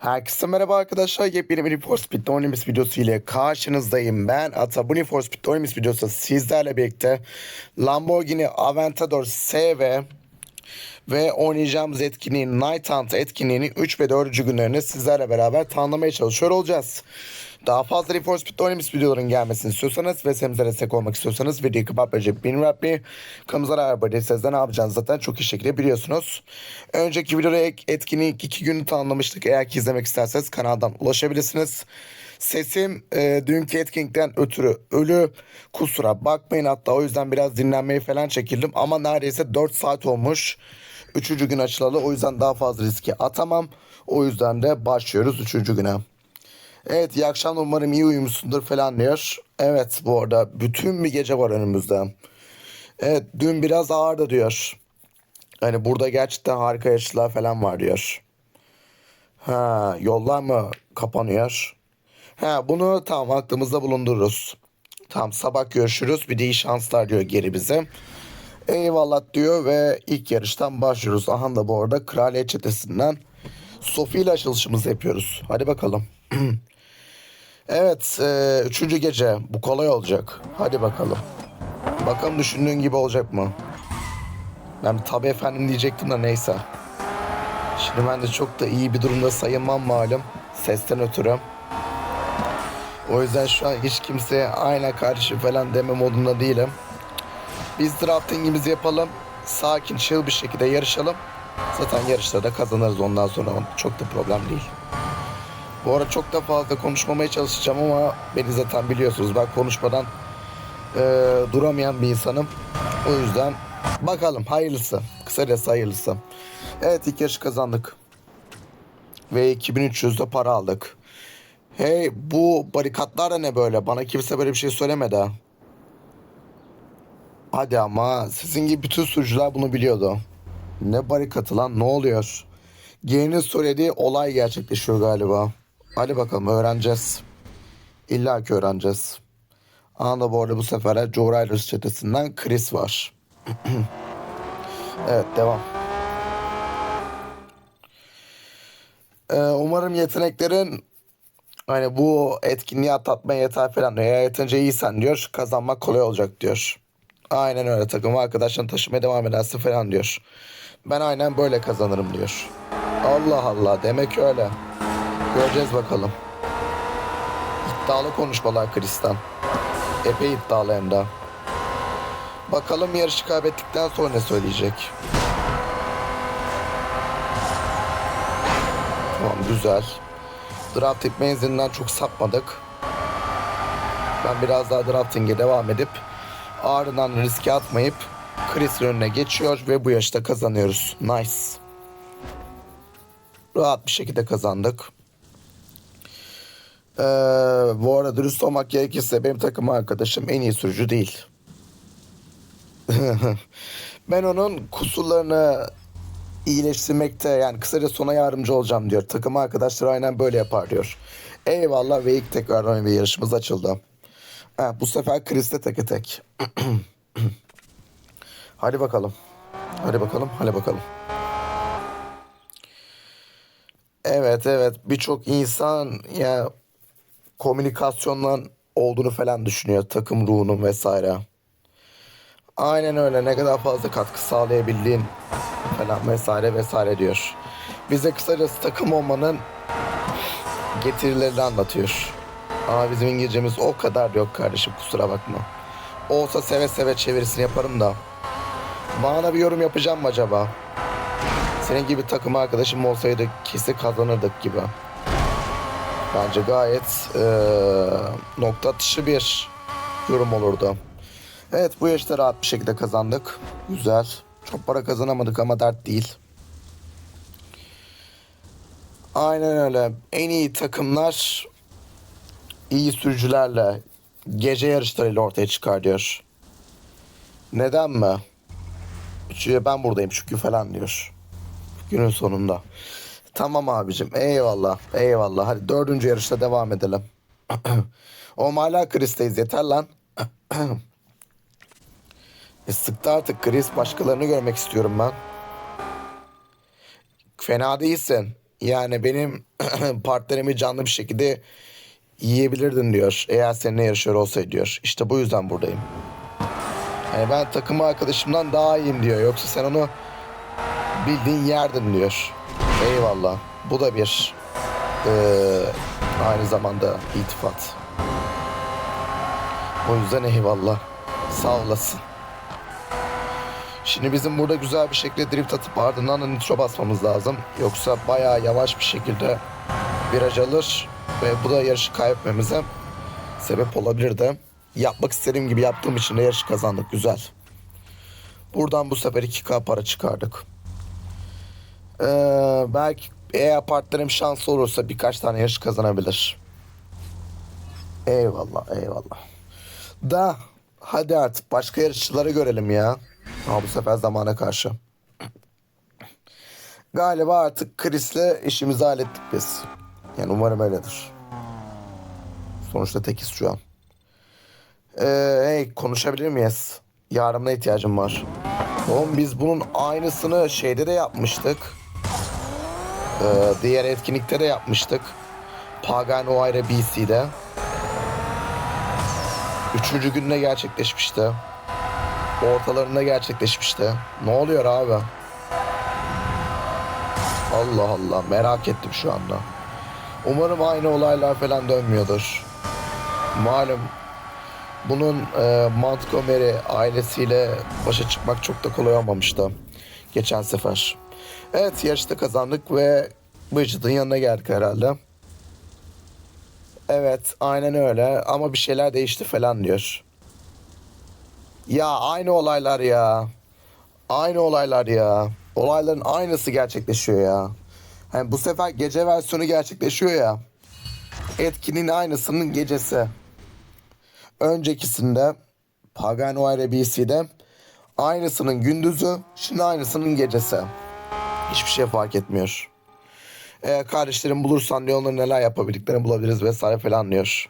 Herkese merhaba arkadaşlar. Yepyeni bir Need Speed Oynamış videosu ile karşınızdayım. Ben Ata. Bu Need for Speed Oynamış videosu sizlerle birlikte Lamborghini Aventador SV ve oynayacağımız etkinliğin Night Hunt etkinliğini 3 ve 4. günlerini sizlerle beraber tanımlamaya çalışıyor olacağız. Daha fazla Need for Speed oynamış videoların gelmesini istiyorsanız ve serimize destek olmak istiyorsanız videoyu kapatmayacak bin Rabbi değilseniz de ne yapacağınızı zaten çok iyi şekilde biliyorsunuz. Önceki videoda etkinlik 2 günü tanımlamıştık. Eğer ki izlemek isterseniz kanaldan ulaşabilirsiniz. Sesim e, dünkü etkinlikten ötürü ölü kusura bakmayın hatta o yüzden biraz dinlenmeyi falan çekildim ama neredeyse 4 saat olmuş. Üçüncü gün açılalı o yüzden daha fazla riske atamam. O yüzden de başlıyoruz üçüncü güne. Evet iyi akşamlar umarım iyi uyumuşsundur falan diyor. Evet bu arada bütün bir gece var önümüzde. Evet dün biraz ağırdı diyor. Hani burada gerçekten harika yarışlar falan var diyor. Ha yollar mı kapanıyor? Ha bunu tamam aklımızda bulundururuz. Tamam sabah görüşürüz bir de iyi şanslar diyor geri bize. Eyvallah diyor ve ilk yarıştan başlıyoruz. Aha da bu arada kraliyet çetesinden Sophie ile açılışımızı yapıyoruz. Hadi bakalım. Evet, e, üçüncü gece. Bu kolay olacak. Hadi bakalım. Bakalım düşündüğün gibi olacak mı? Ben tabii efendim diyecektim de neyse. Şimdi ben de çok da iyi bir durumda sayılmam malum. Sesten ötürü. O yüzden şu an hiç kimseye aynen karşı falan deme modunda değilim. Biz draftingimizi yapalım. Sakin, chill bir şekilde yarışalım. Zaten yarışlarda kazanırız ondan sonra. Çok da problem değil. Bu ara çok da fazla konuşmamaya çalışacağım ama beni zaten biliyorsunuz. Ben konuşmadan e, duramayan bir insanım. O yüzden bakalım hayırlısı. Kısacası hayırlısı. Evet ilk yarışı kazandık. Ve 2300 de para aldık. Hey bu barikatlar da ne böyle? Bana kimse böyle bir şey söylemedi ha. Hadi ama sizin gibi bütün sürücüler bunu biliyordu. Ne barikatı lan ne oluyor? Gelinin söylediği olay gerçekleşiyor galiba. Hadi bakalım öğreneceğiz. İlla ki öğreneceğiz. Anda bu arada bu sefer Joe Riders çetesinden Chris var. evet devam. Ee, umarım yeteneklerin hani bu etkinliği atlatmaya yeter falan diyor. Eğer yeterince iyisen diyor kazanmak kolay olacak diyor. Aynen öyle takım arkadaşlarını taşımaya devam edersin falan diyor. Ben aynen böyle kazanırım diyor. Allah Allah demek öyle. Göreceğiz bakalım. İddialı konuşmalar Kris'ten. Epey iddialı hem de. Bakalım yarışı kaybettikten sonra ne söyleyecek. Tamam güzel. Drafting menzilinden çok sapmadık. Ben biraz daha drafting'e devam edip ardından riske atmayıp Chris'in önüne geçiyor ve bu yaşta kazanıyoruz. Nice. Rahat bir şekilde kazandık. Ee, bu arada dürüst olmak gerekirse benim takım arkadaşım en iyi sürücü değil. ben onun kusurlarını iyileştirmekte yani kısaca sona yardımcı olacağım diyor. Takım arkadaşları aynen böyle yapar diyor. Eyvallah ve ilk tekrardan bir yarışımız açıldı. Ha, bu sefer Chris'te teke tek. hadi bakalım. Hadi bakalım, hadi bakalım. Evet evet birçok insan ya komünikasyondan olduğunu falan düşünüyor takım ruhunun vesaire. Aynen öyle ne kadar fazla katkı sağlayabildiğin falan vesaire vesaire diyor. Bize kısacası takım olmanın getirilerini anlatıyor. Ama bizim İngilizcemiz o kadar yok kardeşim kusura bakma. Olsa seve seve çevirisini yaparım da. Bana bir yorum yapacağım mı acaba? Senin gibi takım arkadaşım olsaydı kesin kazanırdık gibi. Bence gayet eee, nokta atışı bir yorum olurdu. Evet bu yarışta rahat bir şekilde kazandık. Güzel. Çok para kazanamadık ama dert değil. Aynen öyle. En iyi takımlar iyi sürücülerle gece yarışlarıyla ortaya çıkar diyor. Neden mi? Çünkü ben buradayım çünkü falan diyor. Günün sonunda. Tamam abicim eyvallah eyvallah. Hadi dördüncü yarışta devam edelim. o hala Chris'teyiz yeter lan. e sıktı artık Chris başkalarını görmek istiyorum ben. Fena değilsin. Yani benim partnerimi canlı bir şekilde yiyebilirdin diyor. Eğer seninle yarışıyor olsaydı diyor. İşte bu yüzden buradayım. Yani ben takım arkadaşımdan daha iyiyim diyor. Yoksa sen onu bildiğin yerdin diyor. Eyvallah. Bu da bir eee, aynı zamanda itifat. O yüzden eyvallah. Sağ olasın. Şimdi bizim burada güzel bir şekilde drift atıp ardından da nitro basmamız lazım. Yoksa bayağı yavaş bir şekilde viraj alır ve bu da yarışı kaybetmemize sebep olabilirdi. Yapmak istediğim gibi yaptığım için de yarışı kazandık. Güzel. Buradan bu sefer 2K para çıkardık. Ee, belki eğer partnerim şanslı olursa birkaç tane yarış kazanabilir. Eyvallah eyvallah. Da hadi artık başka yarışçıları görelim ya. Ama bu sefer zamana karşı. Galiba artık Chris'le işimizi hallettik biz. Yani umarım öyledir. Sonuçta tekiz şu an. Ee, hey konuşabilir miyiz? Yardımına ihtiyacım var. Oğlum biz bunun aynısını şeyde de yapmıştık. Ee, diğer etkinlikte de yapmıştık. Pagan Oaire BC'de. Üçüncü günde gerçekleşmişti. Ortalarında gerçekleşmişti. Ne oluyor abi? Allah Allah merak ettim şu anda. Umarım aynı olaylar falan dönmüyordur. Malum bunun e, Montgomery ailesiyle başa çıkmak çok da kolay olmamıştı. Geçen sefer. Evet yarışta kazandık ve Bridget'ın yanına geldik herhalde. Evet aynen öyle ama bir şeyler değişti falan diyor. Ya aynı olaylar ya. Aynı olaylar ya. Olayların aynısı gerçekleşiyor ya. Yani bu sefer gece versiyonu gerçekleşiyor ya. Etkinin aynısının gecesi. Öncekisinde Pagano BC'de aynısının gündüzü, şimdi aynısının gecesi. Hiçbir şey fark etmiyor. Ee, kardeşlerim bulursan diyor onların neler yapabildiklerini bulabiliriz vesaire falan diyor.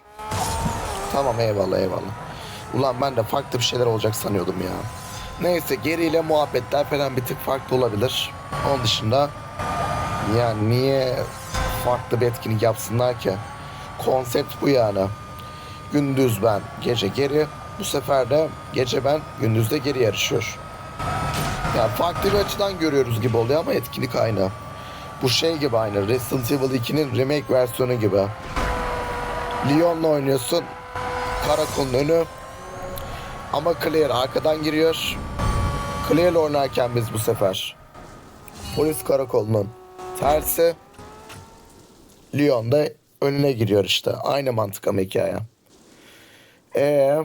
Tamam eyvallah eyvallah. Ulan ben de farklı bir şeyler olacak sanıyordum ya. Neyse geriyle muhabbetler falan bir tık farklı olabilir. Onun dışında ya niye farklı bir etkinlik yapsınlar ki? Konsept bu yani. Gündüz ben, gece geri. Bu sefer de gece ben, gündüzde geri yarışıyor. Yani farklı bir açıdan görüyoruz gibi oluyor ama etkinlik aynı. Bu şey gibi aynı. Resident Evil 2'nin remake versiyonu gibi. Leon'la oynuyorsun. Karakolun önü. Ama Claire arkadan giriyor. Claire'le oynarken biz bu sefer. Polis karakolunun tersi. Leon da önüne giriyor işte. Aynı mantık ama hikaye. Eee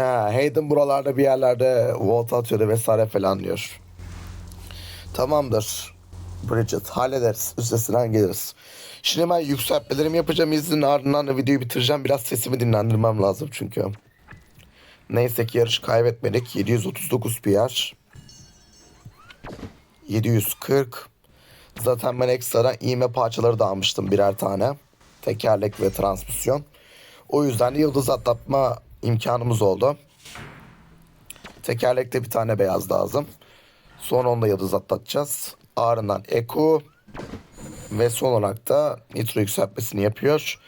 ha, Hayden buralarda bir yerlerde volt atıyordu vesaire falan diyor. Tamamdır. Bridget hallederiz. Üstesinden geliriz. Şimdi ben yükseltmelerimi yapacağım iznin ardından da videoyu bitireceğim. Biraz sesimi dinlendirmem lazım çünkü. Neyse ki yarış kaybetmedik. 739 PR. 740. Zaten ben ekstradan iğme parçaları da almıştım birer tane. Tekerlek ve transmisyon. O yüzden de yıldız atlatma imkanımız oldu. Tekerlekte bir tane beyaz lazım. Sonra onu da yıldız atlatacağız. Ardından Eku ve son olarak da nitro yükseltmesini yapıyor.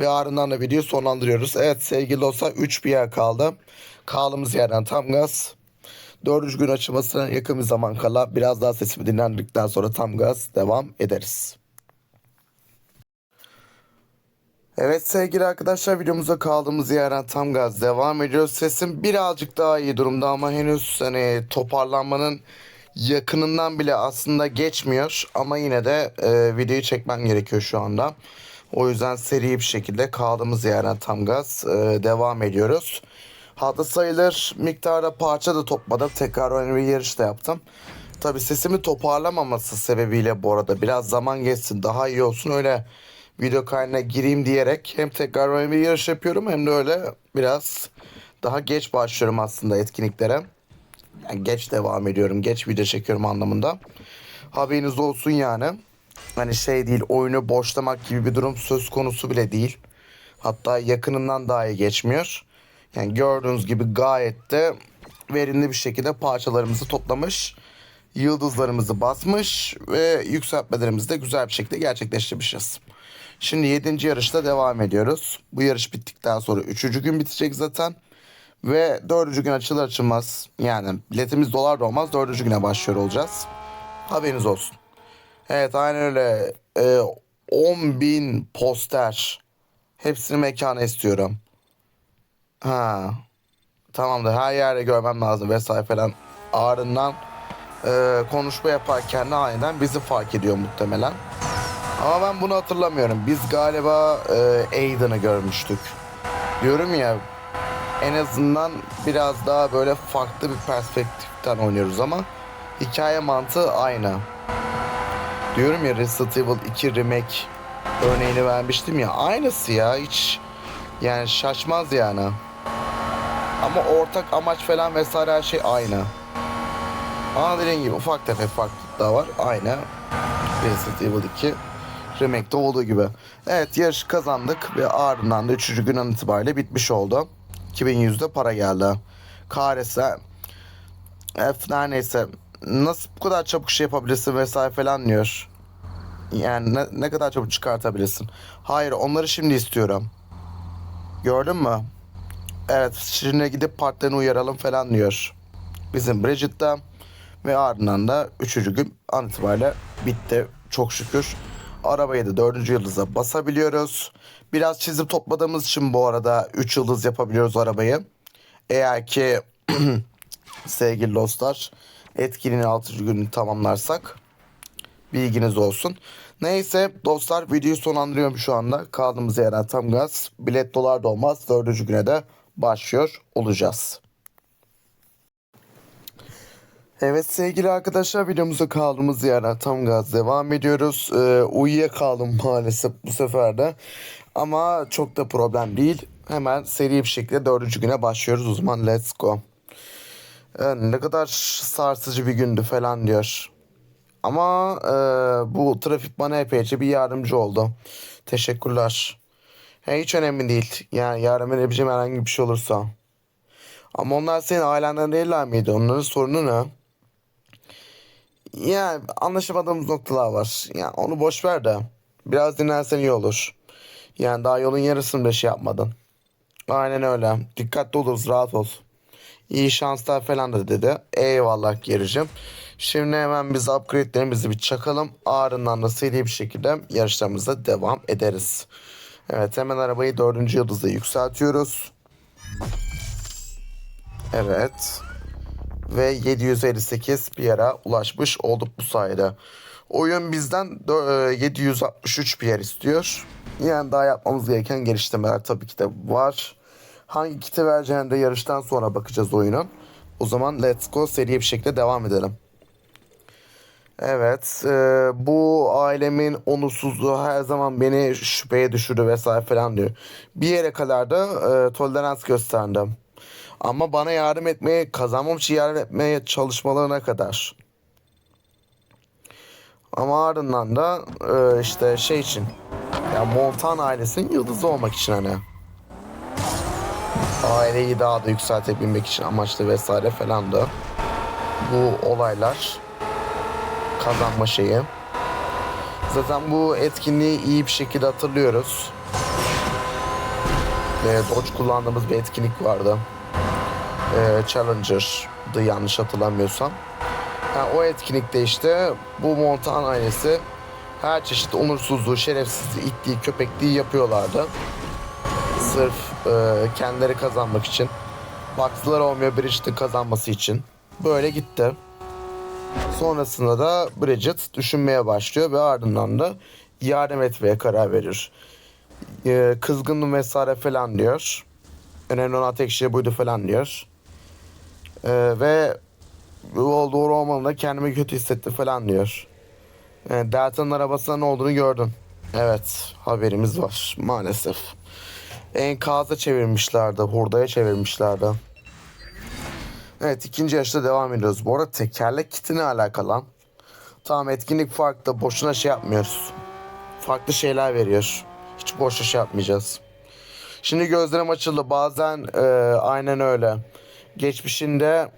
Ve ardından da videoyu sonlandırıyoruz. Evet sevgili dostlar 3 bir yer kaldı. Kaldığımız yerden tam gaz. Dördüncü gün açılmasına yakın bir zaman kala biraz daha sesimi dinlendirdikten sonra tam gaz devam ederiz. Evet sevgili arkadaşlar videomuza kaldığımız yerden tam gaz devam ediyoruz. Sesim birazcık daha iyi durumda ama henüz hani toparlanmanın yakınından bile aslında geçmiyor. Ama yine de e, videoyu çekmem gerekiyor şu anda. O yüzden seri bir şekilde kaldığımız yerden tam gaz e, devam ediyoruz. Hatta sayılır miktarda parça da topladım. Tekrar önemli bir yarış da yaptım. Tabi sesimi toparlamaması sebebiyle bu arada biraz zaman geçsin daha iyi olsun öyle video kaydına gireyim diyerek hem tekrar bir yarış yapıyorum hem de öyle biraz daha geç başlıyorum aslında etkinliklere. Yani geç devam ediyorum. Geç video çekiyorum anlamında. Haberiniz olsun yani. Hani şey değil oyunu boşlamak gibi bir durum söz konusu bile değil. Hatta yakınından daha iyi geçmiyor. Yani gördüğünüz gibi gayet de verimli bir şekilde parçalarımızı toplamış yıldızlarımızı basmış ve yükseltmelerimizi de güzel bir şekilde gerçekleştirmişiz. Şimdi 7. yarışta devam ediyoruz. Bu yarış bittikten sonra 3. gün bitecek zaten. Ve 4. gün açılır açılmaz yani biletimiz dolar da olmaz 4. güne başlıyor olacağız. Haberiniz olsun. Evet aynen öyle. Ee, 10 bin poster. Hepsini mekana istiyorum. Ha. Tamamdır. Her yerde görmem lazım vesaire falan. Ardından e, konuşma yaparken de aniden bizi fark ediyor muhtemelen. Ama ben bunu hatırlamıyorum. Biz galiba e, Aiden'ı görmüştük. Diyorum ya en azından biraz daha böyle farklı bir perspektiften oynuyoruz ama hikaye mantığı aynı. Diyorum ya Resident Evil 2 Remake örneğini vermiştim ya aynısı ya hiç yani şaşmaz yani. Ama ortak amaç falan vesaire her şey aynı. Ama dediğim gibi ufak tefek farklılıklar var. Aynı Resident Evil 2 Remake'de olduğu gibi. Evet yarışı kazandık ve ardından da 3. gün an itibariyle bitmiş oldu. 2100'de para geldi. Kahretsin. F her neyse. Nasıl bu kadar çabuk şey yapabilirsin vesaire falan diyor. Yani ne, ne kadar çabuk çıkartabilirsin. Hayır onları şimdi istiyorum. Gördün mü? Evet şimdi gidip partnerini uyaralım falan diyor. Bizim Bridget'te ve ardından da 3. gün an itibariyle bitti çok şükür. Arabayı da 4. yıldıza basabiliyoruz. Biraz çizip topladığımız için bu arada 3 yıldız yapabiliyoruz arabayı. Eğer ki sevgili dostlar etkinliğin 6. gününü tamamlarsak bilginiz olsun. Neyse dostlar videoyu sonlandırıyorum şu anda. Kaldığımız yerden tam gaz. Bilet dolar da olmaz. 4. güne de başlıyor olacağız. Evet sevgili arkadaşlar videomuza kaldığımız yerden tam gaz devam ediyoruz. Ee, uyuyakaldım maalesef bu sefer de. Ama çok da problem değil. Hemen seri bir şekilde dördüncü güne başlıyoruz. O zaman let's go. Ee, ne kadar sarsıcı bir gündü falan diyor. Ama e, bu trafik bana epeyce bir yardımcı oldu. Teşekkürler. He, hiç önemli değil. Yani yardım edebileceğim herhangi bir şey olursa. Ama onlar senin ailenden değiller miydi? Onların sorunu ne? Yani anlaşamadığımız noktalar var. Yani onu boş ver de. Biraz dinlensen iyi olur. Yani daha yolun yarısını bile şey yapmadın. Aynen öyle. Dikkatli oluruz rahat ol. İyi şanslar falan da dedi. Eyvallah gericim. Şimdi hemen biz upgrade'lerimizi bir çakalım. Ardından da seri bir şekilde yarışlarımıza devam ederiz. Evet hemen arabayı dördüncü yıldızda yükseltiyoruz. Evet. Ve 758 bir yere ulaşmış olduk bu sayede. Oyun bizden dö- e, 763 bir yer istiyor. Yani daha yapmamız gereken geliştirmeler tabii ki de var. Hangi kiti vereceğine de yarıştan sonra bakacağız oyunun. O zaman let's go seriye bir şekilde devam edelim. Evet, e, bu ailemin onursuzluğu her zaman beni şüpheye düşürdü vesaire falan diyor. Bir yere kadar da e, tolerans gösterdim. Ama bana yardım etmeye, kazanmam için yardım etmeye çalışmalarına kadar. Ama ardından da e, işte şey için, ya Montan ailesinin yıldızı olmak için hani. Aileyi daha da yükseltebilmek için amaçlı vesaire falan da. Bu olaylar kazanma şeyi. Zaten bu etkinliği iyi bir şekilde hatırlıyoruz. Ve Dodge kullandığımız bir etkinlik vardı. Ee, Challenger'dı yanlış hatırlamıyorsam. Yani o etkinlikte işte bu Montan ailesi her çeşit onursuzluğu, şerefsizliği, ittiği, köpekliği yapıyorlardı. Sırf e, kendileri kazanmak için. Baktılar olmuyor Bridget'in kazanması için. Böyle gitti. Sonrasında da Bridget düşünmeye başlıyor ve ardından da yardım etmeye karar verir. Ee, kızgınım vesaire falan diyor. Önemli olan tek şey buydu falan diyor. Ee, ve bu doğru olmadığında kendimi kötü hissetti falan diyor. Yani Delta'nın arabasında ne olduğunu gördün. Evet haberimiz var maalesef. Enkaza çevirmişlerdi, hurdaya çevirmişlerdi. Evet ikinci yarışta devam ediyoruz. Bu arada tekerlek kitine alakalı lan. Tamam etkinlik farklı. Boşuna şey yapmıyoruz. Farklı şeyler veriyor. Hiç boşa şey yapmayacağız. Şimdi gözlerim açıldı. Bazen e, aynen öyle. Geçmişinde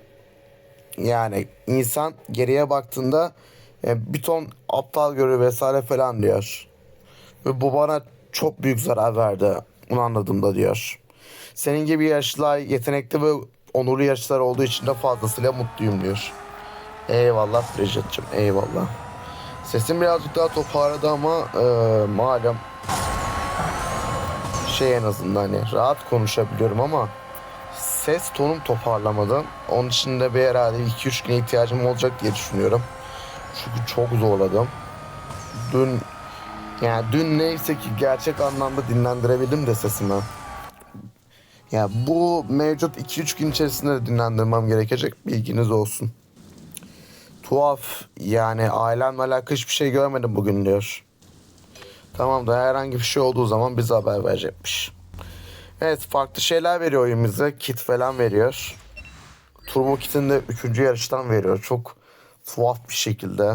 Yani insan geriye baktığında e, bir ton aptal görüyor vesaire falan diyor. Ve bu bana çok büyük zarar verdi. Bunu anladığımda diyor. Senin gibi yaşlılar yetenekli ve onurlu yaşlılar olduğu için de fazlasıyla mutluyum diyor. Eyvallah Bridget'cim eyvallah. Sesim birazcık daha toparladı ama e, malum şey en azından hani rahat konuşabiliyorum ama ses tonum toparlamadı. Onun için de bir herhalde 2-3 güne ihtiyacım olacak diye düşünüyorum. Çünkü çok zorladım. Dün yani dün neyse ki gerçek anlamda dinlendirebildim de sesimi. Ya bu mevcut 2-3 gün içerisinde de dinlendirmem gerekecek bilginiz olsun. Tuhaf yani ailemle alakalı hiçbir şey görmedim bugün diyor. Tamam da herhangi bir şey olduğu zaman bize haber verecekmiş. Evet farklı şeyler veriyor oyun bize. Kit falan veriyor. Turbo kitini de 3. yarıştan veriyor. Çok tuhaf bir şekilde.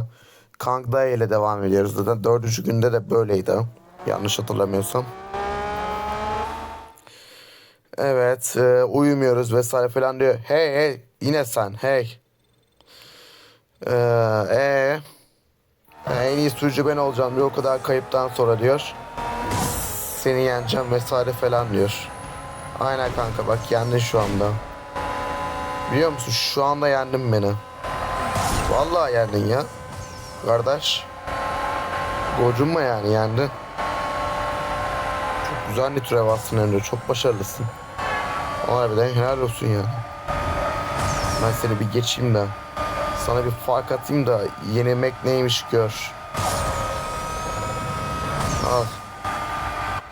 Kang Dae ile devam ediyoruz zaten. Dördüncü günde de böyleydi. Yanlış hatırlamıyorsam. Evet e, uyumuyoruz vesaire falan diyor. Hey hey yine sen hey. Ee, e, en iyi sürücü ben olacağım diyor o kadar kayıptan sonra diyor. Seni yeneceğim vesaire falan diyor. Aynen kanka bak yendin şu anda. Biliyor musun şu anda yendin beni. Vallahi yendin ya. Kardeş. Gocunma yani yendin. Çok güzel nitro bastın Emre. Çok başarılısın. Harbiden helal olsun ya. Ben seni bir geçeyim de. Sana bir fark atayım da yenilmek neymiş gör. Al.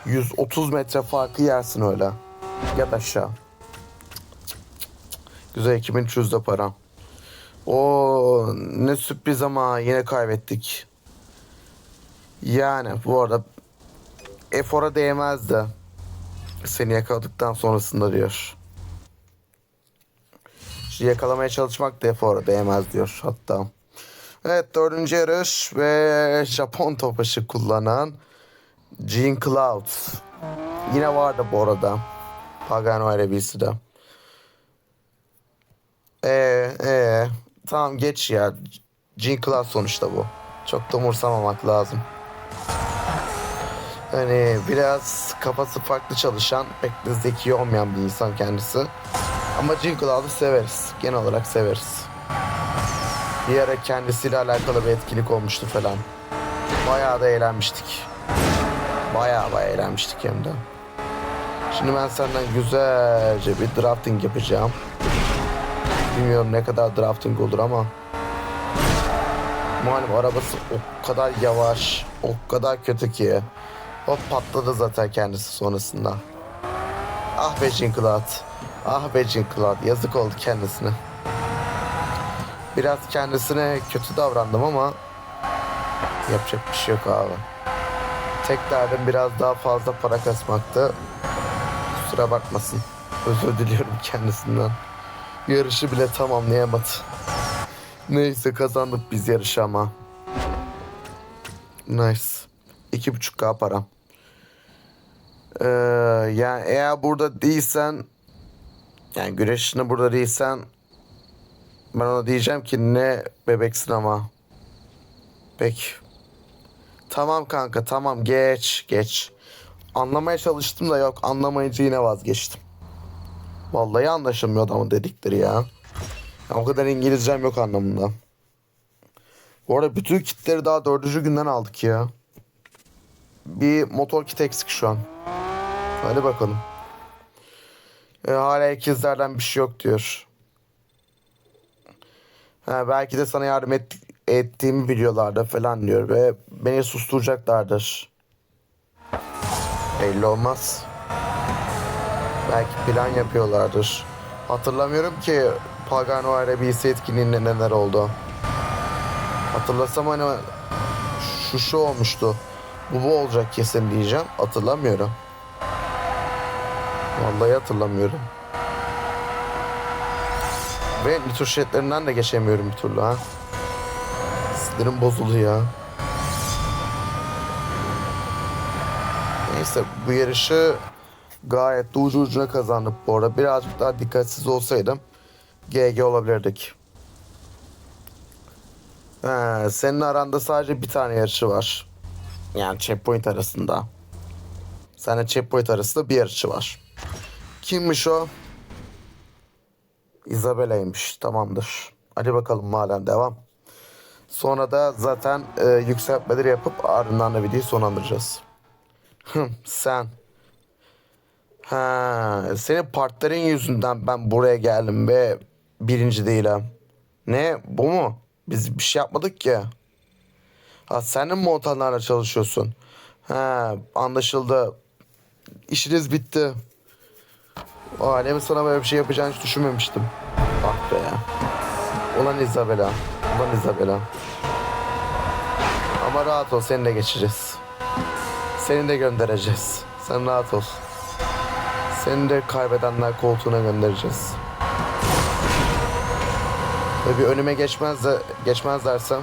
130 metre farkı yersin öyle. Yat aşağı. Güzel 2300 de para. O ne sürpriz ama yine kaybettik. Yani bu arada efora değmezdi. Seni yakaladıktan sonrasında diyor. Şu yakalamaya çalışmak da efora değmez diyor hatta. Evet dördüncü yarış ve Japon topaşı kullanan Jean Cloud. Yine vardı bu arada. Pagano Arebisi de. Ee, ee, tamam geç ya. Cloud sonuçta bu. Çok da umursamamak lazım. Hani biraz kafası farklı çalışan, pek de zeki olmayan bir insan kendisi. Ama Cloud'u severiz. Genel olarak severiz. Bir ara kendisiyle alakalı bir etkinlik olmuştu falan. Bayağı da eğlenmiştik. Bayağı bayağı eğlenmiştik hem de. Şimdi ben senden güzelce bir drafting yapacağım. Bilmiyorum ne kadar drafting olur ama. Malum arabası o kadar yavaş, o kadar kötü ki. Hop patladı zaten kendisi sonrasında. Ah be Claude. Ah be Claude. Yazık oldu kendisine. Biraz kendisine kötü davrandım ama yapacak bir şey yok abi. Tek derdim biraz daha fazla para kasmaktı. Kusura bakmasın. Özür diliyorum kendisinden. Yarışı bile tamamlayamadı. Neyse kazandık biz yarışı ama. Nice. 2.5k para. Ee, yani eğer burada değilsen yani güreşinde burada değilsen ben ona diyeceğim ki ne bebeksin ama. Peki. Tamam kanka tamam geç geç. Anlamaya çalıştım da yok anlamayınca yine vazgeçtim. Vallahi anlaşılmıyor adamın dedikleri ya. ya. O kadar İngilizcem yok anlamında. Bu arada bütün kitleri daha dördüncü günden aldık ya. Bir motor kit eksik şu an. Hadi bakalım. E, hala ikizlerden bir şey yok diyor. Ha, belki de sana yardım et, ettiğimi biliyorlardı falan diyor ve beni susturacaklardır. Belli olmaz. Belki plan yapıyorlardır. Hatırlamıyorum ki Pagano Arabisi etkinliğinde neler oldu. Hatırlasam hani şu şu olmuştu. Bu bu olacak kesin diyeceğim. Hatırlamıyorum. Vallahi hatırlamıyorum. Ve nitro şeritlerinden de geçemiyorum bir türlü ha. Sinirim bozuldu ya. Neyse bu yarışı gayet de ucu ucuna kazandık bu arada. Birazcık daha dikkatsiz olsaydım GG olabilirdik. He, senin aranda sadece bir tane yarışı var. Yani checkpoint arasında. Seninle checkpoint arasında bir yarışı var. Kimmiş o? Isabella'ymış. Tamamdır. Hadi bakalım madem devam. Sonra da zaten e, yükseltmeleri yapıp ardından da videoyu sonlandıracağız. Sen. Ha, senin partların yüzünden ben buraya geldim ve birinci değilim. Ne? Bu mu? Biz bir şey yapmadık ki. Ha sen de montanlarla çalışıyorsun? Ha anlaşıldı. İşiniz bitti. O alemi sana böyle bir şey yapacağını hiç düşünmemiştim. Bak be ya. Ulan Isabela. Ulan Isabela. Ama rahat ol seni de geçeceğiz. Seni de göndereceğiz. Sen rahat ol. Seni de kaybedenler koltuğuna göndereceğiz. Ve bir önüme geçmez de geçmez dersem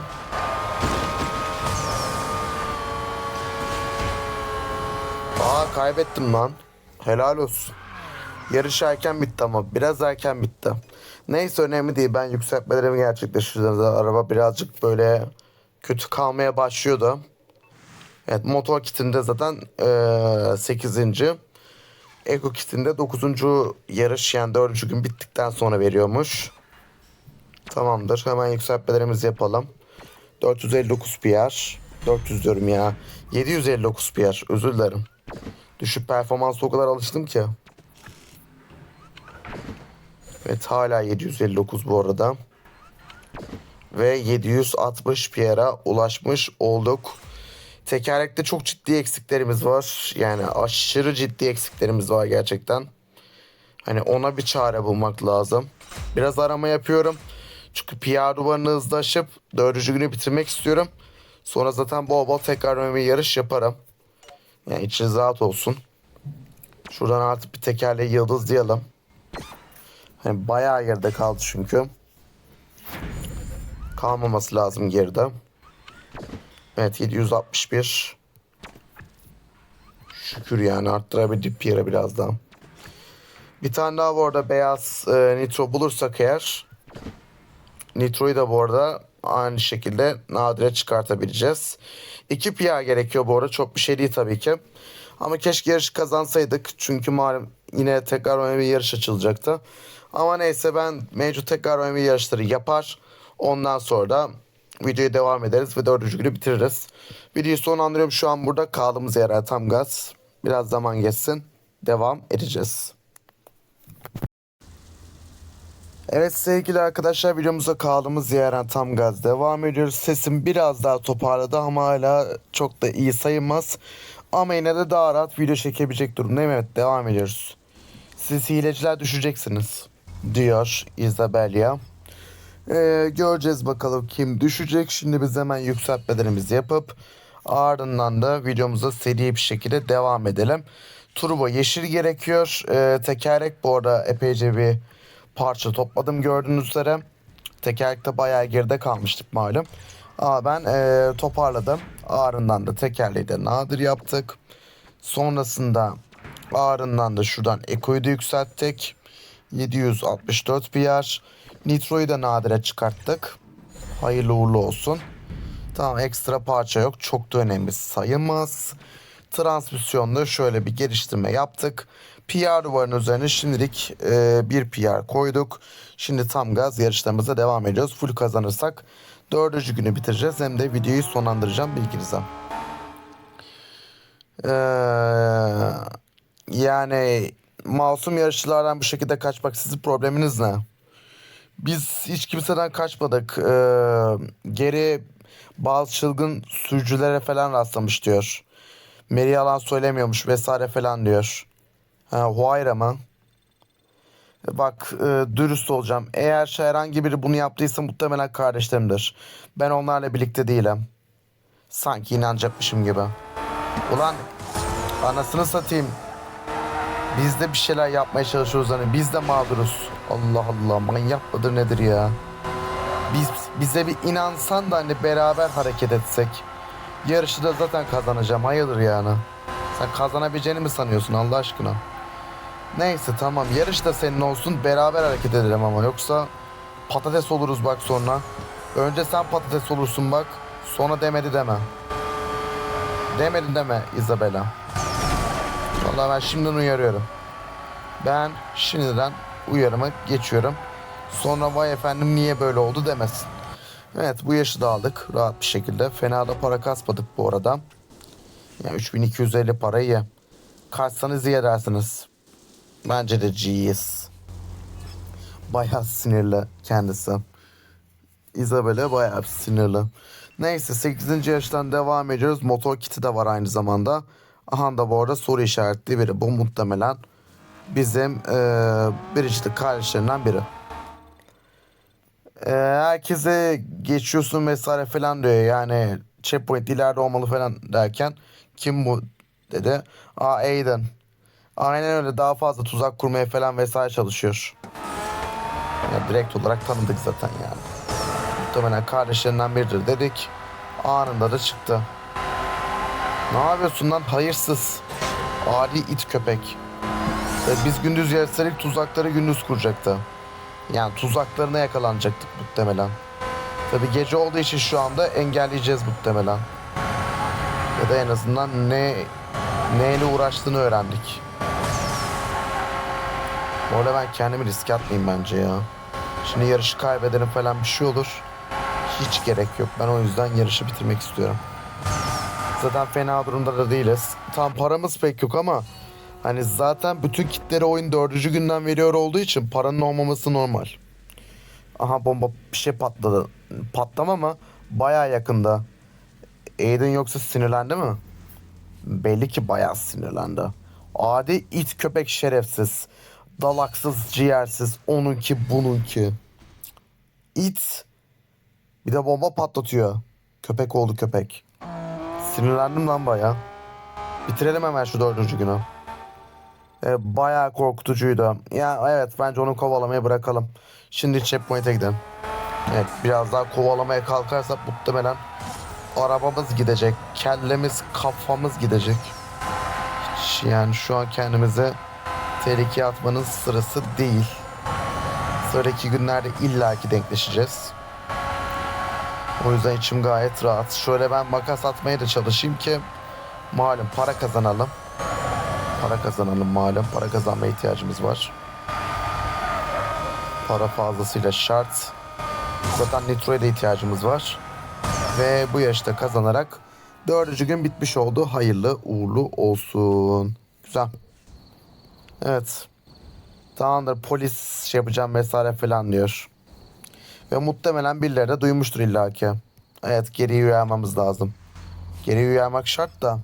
Aa kaybettim lan. Helal olsun. Yarış erken bitti ama biraz erken bitti. Neyse önemli değil. Ben yükseltmelerimi gerçekleştirdim. Araba birazcık böyle kötü kalmaya başlıyordu. Evet motor kitinde zaten eee 8. Eko kitinde 9. yarış yani 4. gün bittikten sonra veriyormuş. Tamamdır. Hemen yükseltmelerimizi yapalım. 459 PR. 400 diyorum ya. 759 PR. Özür dilerim. Düşük performansa o kadar alıştım ki. Evet hala 759 bu arada. Ve 760 PR'a ulaşmış olduk. Tekerlekte çok ciddi eksiklerimiz var. Yani aşırı ciddi eksiklerimiz var gerçekten. Hani ona bir çare bulmak lazım. Biraz arama yapıyorum. Çünkü PR duvarını hızlı aşıp dördüncü günü bitirmek istiyorum. Sonra zaten bol bol tekrar bir yarış yaparım. Yani içiniz rahat olsun. Şuradan artık bir tekerleği yıldız diyelim. Hani bayağı geride kaldı çünkü. Kalmaması lazım geride. Evet 761. Şükür yani arttırabildik bir yere biraz daha. Bir tane daha bu arada beyaz e, nitro bulursak eğer Nitro'yu da bu arada aynı şekilde nadire çıkartabileceğiz. 2 PR gerekiyor bu arada. Çok bir şey değil tabii ki. Ama keşke yarış kazansaydık. Çünkü malum yine tekrar önemli bir yarış açılacaktı. Ama neyse ben mevcut tekrar önemli yarışları yapar. Ondan sonra da videoya devam ederiz ve dördüncü günü bitiririz. Videoyu sonlandırıyorum şu an burada kaldığımız yere tam gaz. Biraz zaman geçsin. Devam edeceğiz. Evet sevgili arkadaşlar videomuza kaldığımız yerden tam gaz devam ediyoruz. Sesim biraz daha toparladı ama hala çok da iyi sayılmaz. Ama yine de daha rahat video çekebilecek durumdayım. Evet devam ediyoruz. Siz hileciler düşeceksiniz diyor Isabella. Ee, göreceğiz bakalım kim düşecek. Şimdi biz hemen yükseltmelerimizi yapıp ardından da videomuza seri bir şekilde devam edelim. Turbo yeşil gerekiyor. Ee, tekerlek bu arada epeyce bir parça topladım gördüğünüz üzere. Tekerlekte bayağı geride kalmıştık malum. Ama ben e, toparladım. Ardından da tekerleği de nadir yaptık. Sonrasında ardından da şuradan Eko'yu da yükselttik. 764 PR. Nitro'yu da nadire çıkarttık. Hayırlı uğurlu olsun. Tamam ekstra parça yok. Çok da önemli sayılmaz. Transmisyonda şöyle bir geliştirme yaptık. PR duvarının üzerine şimdilik e, bir PR koyduk. Şimdi tam gaz yarışlarımıza devam ediyoruz. Full kazanırsak dördüncü günü bitireceğiz. Hem de videoyu sonlandıracağım bilginize. Ee, yani masum yarışçılardan bu şekilde kaçmak sizin probleminiz ne? Biz hiç kimseden kaçmadık. Ee, geri bazı çılgın sürücülere falan rastlamış diyor. Mary yalan söylemiyormuş vesaire falan diyor. Ha, Huayra mı? Bak e, dürüst olacağım. Eğer herhangi biri bunu yaptıysa muhtemelen kardeşlerimdir. Ben onlarla birlikte değilim. Sanki inanacakmışım gibi. Ulan anasını satayım. Biz de bir şeyler yapmaya çalışıyoruz hani biz de mağduruz. Allah Allah manyak mıdır nedir ya? Biz bize bir inansan da hani beraber hareket etsek. Yarışı da zaten kazanacağım hayırdır yani. Sen kazanabileceğini mi sanıyorsun Allah aşkına? Neyse tamam yarış da senin olsun beraber hareket edelim ama yoksa patates oluruz bak sonra. Önce sen patates olursun bak. Sonra demedi deme. Demedi deme Isabella. Vallahi ben şimdiden uyarıyorum. Ben şimdiden uyarımı geçiyorum. Sonra vay efendim niye böyle oldu demesin. Evet bu yaşı da aldık rahat bir şekilde. Fena da para kasmadık bu arada. Ya 3250 parayı kaçsanız iyi edersiniz. Bence de G's. Bayağı sinirli kendisi. Isabella bayağı sinirli. Neyse 8. yaştan devam ediyoruz. Motor kiti de var aynı zamanda. Aha da bu arada soru işaretli biri. Bu muhtemelen bizim eee biricik kardeşlerinden biri. Eee, herkese geçiyorsun vesaire falan diyor. Yani checkpoint ileride olmalı falan derken kim bu dedi. Aa Aiden. Aynen öyle daha fazla tuzak kurmaya falan vesaire çalışıyor. Ya direkt olarak tanıdık zaten yani. Muhtemelen kardeşlerinden biridir dedik. Anında da çıktı. Ne yapıyorsun lan hayırsız. Adi it köpek. Ve biz gündüz yarışsaydık tuzakları gündüz kuracaktı. Yani tuzaklarına yakalanacaktık muhtemelen. Tabi gece olduğu için şu anda engelleyeceğiz muhtemelen. Ya da en azından ne neyle uğraştığını öğrendik. Bu arada ben kendimi riske atmayayım bence ya. Şimdi yarışı kaybedelim falan bir şey olur. Hiç gerek yok. Ben o yüzden yarışı bitirmek istiyorum. Zaten fena durumda da değiliz. Tam paramız pek yok ama hani zaten bütün kitleri oyun dördüncü günden veriyor olduğu için paranın olmaması normal. Aha bomba bir şey patladı. Patlama ama baya yakında. Aiden yoksa sinirlendi mi? Belli ki bayağı sinirlendi. Adi it köpek şerefsiz. Dalaksız ciğersiz. Onunki bununki. İt. Bir de bomba patlatıyor. Köpek oldu köpek. Sinirlendim lan baya. Bitirelim hemen şu dördüncü günü. Ee, bayağı korkutucuydu. Ya evet bence onu kovalamayı bırakalım. Şimdi checkpoint'e gidelim. Evet biraz daha kovalamaya kalkarsak muhtemelen arabamız gidecek. Kellemiz kafamız gidecek. Hiç yani şu an kendimize tehlikeye atmanın sırası değil. Sonraki günlerde illaki denkleşeceğiz. O yüzden içim gayet rahat. Şöyle ben makas atmaya da çalışayım ki malum para kazanalım. Para kazanalım malum. Para kazanmaya ihtiyacımız var. Para fazlasıyla şart. Zaten nitroya da ihtiyacımız var. Ve bu yaşta kazanarak dördüncü gün bitmiş oldu. Hayırlı uğurlu olsun. Güzel. Evet. Tamamdır polis şey yapacağım vesaire falan diyor. Ve muhtemelen birileri de duymuştur illaki. Evet geriye uyarmamız lazım. Geriye uyarmak şart da.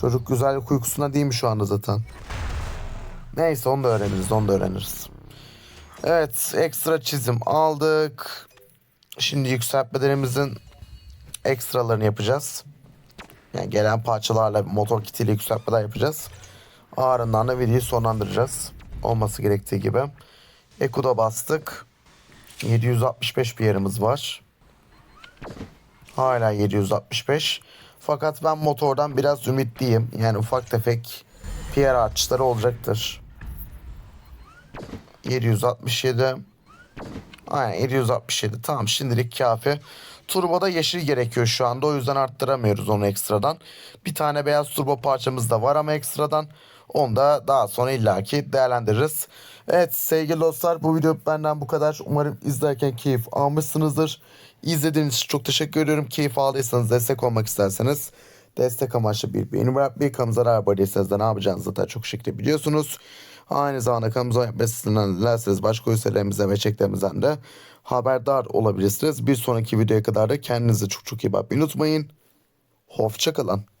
Çocuk güzellik uykusuna değil mi şu anda zaten? Neyse onu da öğreniriz onu da öğreniriz. Evet ekstra çizim aldık. Şimdi yükseltmelerimizin ekstralarını yapacağız. Yani gelen parçalarla motor kitiyle yükseltmeler yapacağız. Ardından da videoyu sonlandıracağız. Olması gerektiği gibi. Eko'da bastık. 765 bir yerimiz var. Hala 765. Fakat ben motordan biraz ümitliyim. Yani ufak tefek PR artışları olacaktır. 767. Aynen 767. Tamam şimdilik kafi. Turboda yeşil gerekiyor şu anda. O yüzden arttıramıyoruz onu ekstradan. Bir tane beyaz turbo parçamız da var ama ekstradan. Onu da daha sonra illaki değerlendiririz. Evet sevgili dostlar bu video benden bu kadar. Umarım izlerken keyif almışsınızdır. İzlediğiniz için çok teşekkür ediyorum. Keyif aldıysanız destek olmak isterseniz destek amaçlı bir beğeni bırakmayı kanalımıza abone değilseniz de ne yapacağınızı zaten çok şekilde biliyorsunuz. Aynı zamanda kanalımıza yapmasından dilerseniz başka üyelerimize ve çeklerimizden de haberdar olabilirsiniz. Bir sonraki videoya kadar da kendinize çok çok iyi bakmayı unutmayın. Hoşçakalın.